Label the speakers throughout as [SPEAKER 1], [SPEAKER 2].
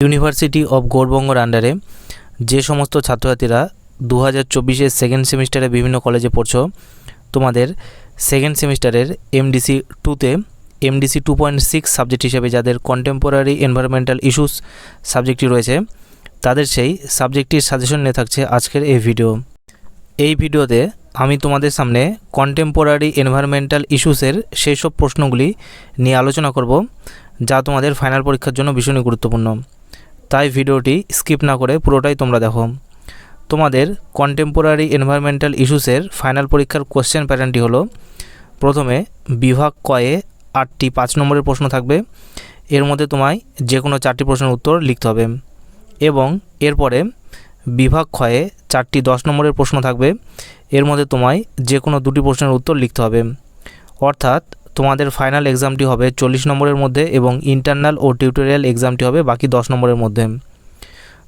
[SPEAKER 1] University of গৌরবঙ্গর আন্ডারে যে সমস্ত ছাত্রছাত্রীরা দু হাজার চব্বিশের সেকেন্ড সেমিস্টারে বিভিন্ন কলেজে পড়ছো, তোমাদের সেকেন্ড সেমিস্টারের এমডিসি টুতে MDC two point six subject হিসেবে যাদের কন্টেম্পোরারি এনভায়রনমেন্টাল ইস্যুস সাবজেক্টটি রয়েছে, তাদের সেই সাবজেক্টটির সাজেশন নিয়ে থাকছে আজকের এই ভিডিও এই ভিডিওতে আমি তোমাদের সামনে কন্টেম্পোরারি এনভায়রনমেন্টাল ইস্যুসের সেই সব প্রশ্নগুলি নিয়ে আলোচনা করব, যা তোমাদের ফাইনাল পরীক্ষার জন্য ভীষণই গুরুত্বপূর্ণ। তাই ভিডিওটি স্কিপ না করে পুরোটাই তোমরা দেখো। তোমাদের কন্টেম্পোরারি এনভায়রনমেন্টাল ইস্যুসের ফাইনাল পরীক্ষার কোশ্চেন প্যাটার্নটি হলো, প্রথমে বিভাগ কয়ে আটটি পাঁচ নম্বরের প্রশ্ন থাকবে। এর মধ্যে তোমায় যে কোনো চারটি প্রশ্নের উত্তর লিখতে হবে। এবং এরপরে বিভাগ ক্ষয়ে চারটি দশ নম্বরের প্রশ্ন থাকবে। এর মধ্যে তোমায় যে কোনো দুটি প্রশ্নের উত্তর লিখতে হবে। অর্থাৎ তোমাদের ফাইনাল এক্সামটি হবে চল্লিশ নম্বরের মধ্যে এবং ইন্টারনাল ও টিউটোরিয়াল এক্সামটি হবে বাকি দশ নম্বরের মধ্যে।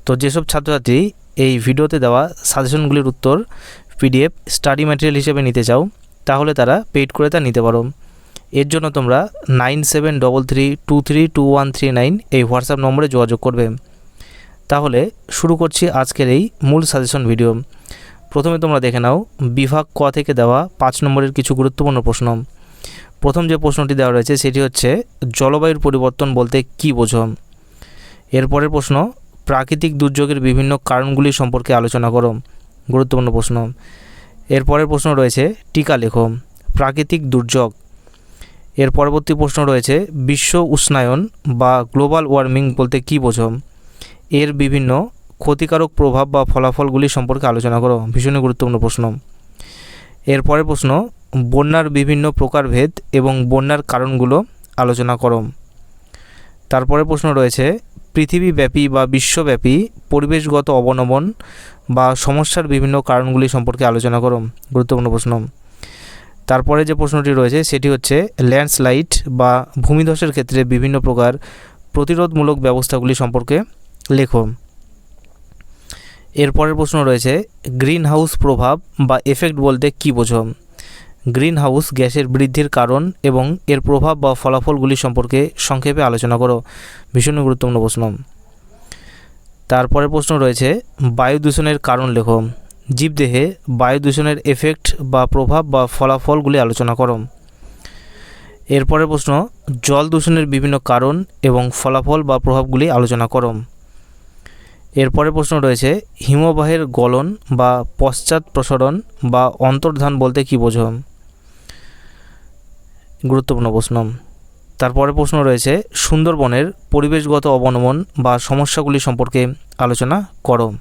[SPEAKER 1] তো যেসব ছাত্রছাত্রী এই ভিডিওতে দেওয়া সাজেশনগুলির উত্তর পিডিএফ স্টাডি ম্যাটেরিয়াল হিসেবে নিতে চাও, তাহলে তারা পেইড করে তা নিতে পারো। এর জন্য তোমরা nine seven double three two three two one three nine এই হোয়াটসঅ্যাপ নম্বরে যোগাযোগ করবে। তাহলে শুরু করছি আজকের এই মূল সাজেশন ভিডিও প্রথমে তোমরা দেখে নাও, বিভাগ ক থেকে দেওয়া পাঁচ নম্বরের কিছু গুরুত্বপূর্ণ প্রশ্ন। প্রথম যে প্রশ্নটি দেওয়া রয়েছে সেটি হচ্ছে, জলবায়ুর পরিবর্তন বলতে কী বোঝো? এরপরের প্রশ্ন, প্রাকৃতিক দুর্যোগের বিভিন্ন কারণগুলি সম্পর্কে আলোচনা করো। গুরুত্বপূর্ণ প্রশ্ন। এরপরের প্রশ্ন রয়েছে, টিকা লেখো। প্রাকৃতিক দুর্যোগ। এর পরবর্তী প্রশ্ন রয়েছে, বিশ্ব উষ্ণায়ন বা গ্লোবাল ওয়ার্মিং বলতে কী বোঝো? এর বিভিন্ন ক্ষতিকারক প্রভাব বা ফলাফলগুলি সম্পর্কে আলোচনা করো। ভীষণই গুরুত্বপূর্ণ প্রশ্ন। এরপরের প্রশ্ন বন্যার বিভিন্ন প্রকারভেদ এবং বন্যার কারণগুলো আলোচনা করো তারপরে প্রশ্ন রয়েছে, পৃথিবীব্যাপী বা বিশ্বব্যাপী পরিবেশগত অবনমন বা সমস্যার বিভিন্ন কারণগুলি সম্পর্কে আলোচনা করো গুরুত্বপূর্ণ প্রশ্ন। তারপরে যে প্রশ্নটি রয়েছে, সেটি হচ্ছে, ল্যান্ডস্লাইড বা ভূমিধসের ক্ষেত্রে বিভিন্ন প্রকার প্রতিরোধমূলক ব্যবস্থাগুলি সম্পর্কে লেখো। এরপরের প্রশ্ন রয়েছে গ্রিন হাউস প্রভাব বা এফেক্ট বলতে কী বোঝো? গ্রিন হাউস গ্যাসের বৃদ্ধির কারণ এবং এর প্রভাব বা ফলাফলগুলি সম্পর্কে সংক্ষেপে আলোচনা করো। ভীষণ গুরুত্বপূর্ণ প্রশ্ন। তারপরের প্রশ্ন রয়েছে, বায়ু দূষণের কারণ লেখো। জীবদেহে বায়ু দূষণের এফেক্ট বা প্রভাব বা ফলাফলগুলি আলোচনা করো। এরপরের প্রশ্ন, জল দূষণের বিভিন্ন কারণ এবং ফলাফল বা প্রভাবগুলি আলোচনা করো। এরপরের প্রশ্ন রয়েছে, হিমবাহের গলন বা পশ্চাৎ প্রসারণ বা অন্তর্ধান বলতে কী বোঝো? গুরুত্বপূর্ণ প্রশ্ন। তারপরে প্রশ্ন রয়েছে, সুন্দরবনের পরিবেশগত অবনমন বা সমস্যাগুলি সম্পর্কে আলোচনা করো।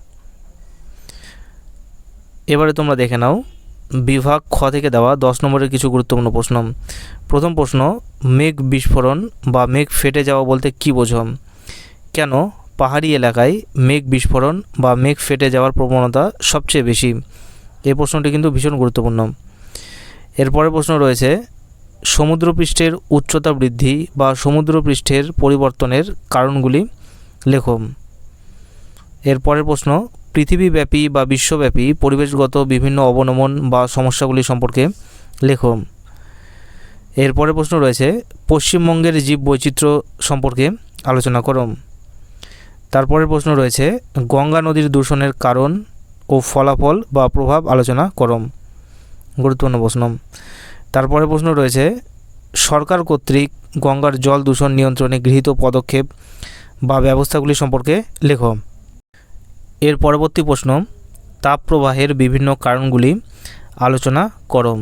[SPEAKER 1] এবারে তোমরা দেখে নাও, বিভাগ খ থেকে দেওয়া দশ নম্বরের কিছু গুরুত্বপূর্ণ প্রশ্ন। প্রথম প্রশ্ন, মেঘ বিস্ফোরণ বা মেঘ ফেটে যাওয়া বলতে কী বোঝো? কেন পাহাড়ি এলাকায় মেঘ বিস্ফোরণ বা মেঘ ফেটে যাওয়ার প্রবণতা সবচেয়ে বেশি? এই প্রশ্নটি কিন্তু ভীষণ গুরুত্বপূর্ণ। এরপরে প্রশ্ন রয়েছে সমুদ্রপৃষ্ঠের উচ্চতা বৃদ্ধি বা সমুদ্রপৃষ্ঠের পরিবর্তনের কারণগুলি লেখো। এরপরের প্রশ্ন, পৃথিবীব্যাপী বা বিশ্বব্যাপী পরিবেশগত বিভিন্ন অবনমন বা সমস্যাগুলি সম্পর্কে লেখো। এরপরের প্রশ্ন রয়েছে, পশ্চিমবঙ্গের জীব বৈচিত্র্য সম্পর্কে আলোচনা করম তারপরের প্রশ্ন রয়েছে, গঙ্গা নদীর দূষণের কারণ ও ফলাফল বা প্রভাব আলোচনা করম গুরুত্বপূর্ণ প্রশ্ন। তারপরে প্রশ্ন রয়েছে, সরকার কর্তৃক গঙ্গার জল দূষণ নিয়ন্ত্রণে গৃহীত পদক্ষেপ বা ব্যবস্থাগুলি সম্পর্কে লেখো। এর পরবর্তী প্রশ্ন, তাপ প্রবাহের বিভিন্ন কারণগুলি আলোচনা করো।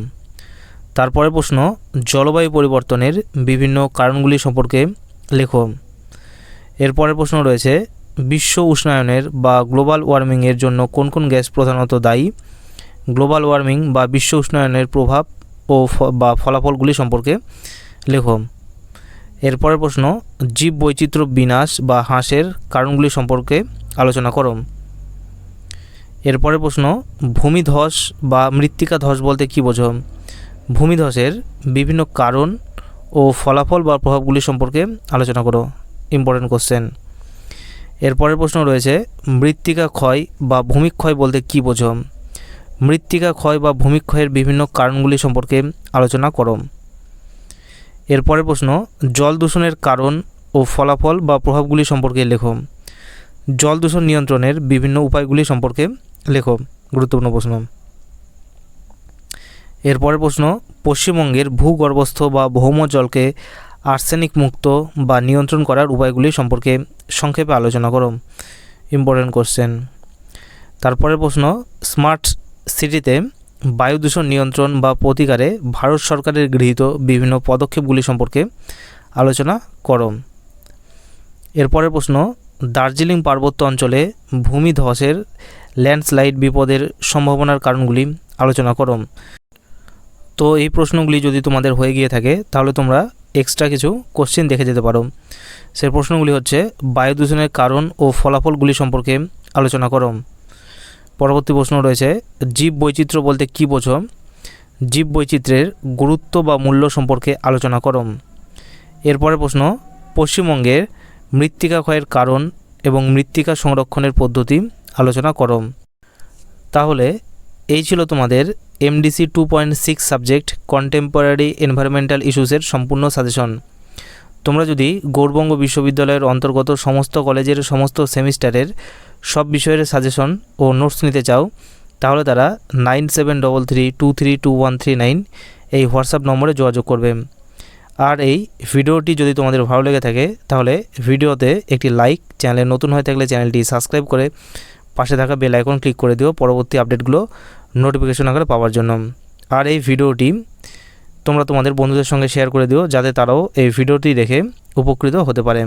[SPEAKER 1] তারপরে প্রশ্ন, জলবায়ু পরিবর্তনের বিভিন্ন কারণগুলি সম্পর্কে লেখো। এরপরের প্রশ্ন রয়েছে, বিশ্ব উষ্ণায়নের বা গ্লোবাল ওয়ার্মিংয়ের জন্য কোন কোন গ্যাস প্রধানত দায়ী? গ্লোবাল ওয়ার্মিং বা বিশ্ব উষ্ণায়নের প্রভাব ও বা ফলাফলগুলি সম্পর্কে লেখো। এরপরের প্রশ্ন জীব বৈচিত্র্য বিনাশ বা হ্রাসের কারণগুলি সম্পর্কে আলোচনা করো। এরপরের প্রশ্ন ভূমিধস বা মৃত্তিকা ধস বলতে কী বোঝো? ভূমিধসের বিভিন্ন কারণ ও ফলাফল বা প্রভাবগুলি সম্পর্কে আলোচনা করো। Important question. এরপরের প্রশ্ন রয়েছে, মৃত্তিকা ক্ষয় বা ভূমিক্ষয় বলতে কী বোঝো? মৃত্তিকা ক্ষয় বা ভূমিক্ষয়ের বিভিন্ন কারণগুলি সম্পর্কে আলোচনা করো। এরপরের প্রশ্ন, জল দূষণের কারণ ও ফলাফল বা প্রভাবগুলি সম্পর্কে লেখো। জল দূষণ নিয়ন্ত্রণের বিভিন্ন উপায়গুলি সম্পর্কে লেখো, গুরুত্বপূর্ণ প্রশ্ন। এরপরের প্রশ্ন, পশ্চিমবঙ্গের ভূগর্ভস্থ বা ভৌম জলকে আর্সেনিক মুক্ত বা নিয়ন্ত্রণ করার উপায়গুলি সম্পর্কে সংক্ষেপে আলোচনা করো। Important question. তারপরের প্রশ্ন, স্মার্ট সিটিতে বায়ু দূষণ নিয়ন্ত্রণ বা প্রতিকারে ভারত সরকারের গৃহীত বিভিন্ন পদক্ষেপগুলি সম্পর্কে আলোচনা করো। এরপরের প্রশ্ন, দার্জিলিং পার্বত্য অঞ্চলে ভূমি ধসের ল্যান্ডস্লাইড বিপদের সম্ভাবনার কারণগুলি আলোচনা করো। তো এই প্রশ্নগুলি যদি তোমাদের হয়ে গিয়ে থাকে, তাহলে তোমরা এক্সট্রা কিছু কোশ্চেন দেখে যেতে পারো। সেই প্রশ্নগুলি হচ্ছে, বায়ু দূষণের কারণ ও ফলাফলগুলি সম্পর্কে আলোচনা করো। পরবর্তী প্রশ্ন রয়েছে, জীব বৈচিত্র্য বলতে কী বোঝো? জীব বৈচিত্র্যের গুরুত্ব বা মূল্য সম্পর্কে আলোচনা করো। এরপরে প্রশ্ন, পশ্চিমবঙ্গের মৃত্তিকা ক্ষয়ের কারণ এবং মৃত্তিকা সংরক্ষণের পদ্ধতি আলোচনা করো। তাহলে, এই ছিল তোমাদের MDC two point six subject contemporary environmental ইস্যুসের সম্পূর্ণ সাজেশন তোমরা যদি গৌরবঙ্গ বিশ্ববিদ্যালয়ের অন্তর্গত সমস্ত কলেজের সমস্ত সেমিস্টারের সব বিষয়ের সাজেশন ও নোটস নিতে চাও, তাহলে তারা nine seven double three two three two one three nine এই হোয়াটসঅ্যাপ নম্বরে যোগাযোগ করবে। আর এই ভিডিওটি যদি তোমাদের ভালো লেগে থাকে, তাহলে ভিডিওতে একটি লাইক চ্যানেলে নতুন হয়ে থাকলে চ্যানেলটি সাবস্ক্রাইব করে পাশে থাকা বেল আইকন ক্লিক করে দিও পরবর্তী আপডেটগুলো নোটিফিকেশন আকারে পাওয়ার জন্য। আর এই ভিডিওটি তোমরা তোমাদের বন্ধুদের সঙ্গে শেয়ার করে দিও, যাতে তারাও এই ভিডিওটি দেখে উপকৃত হতে পারে।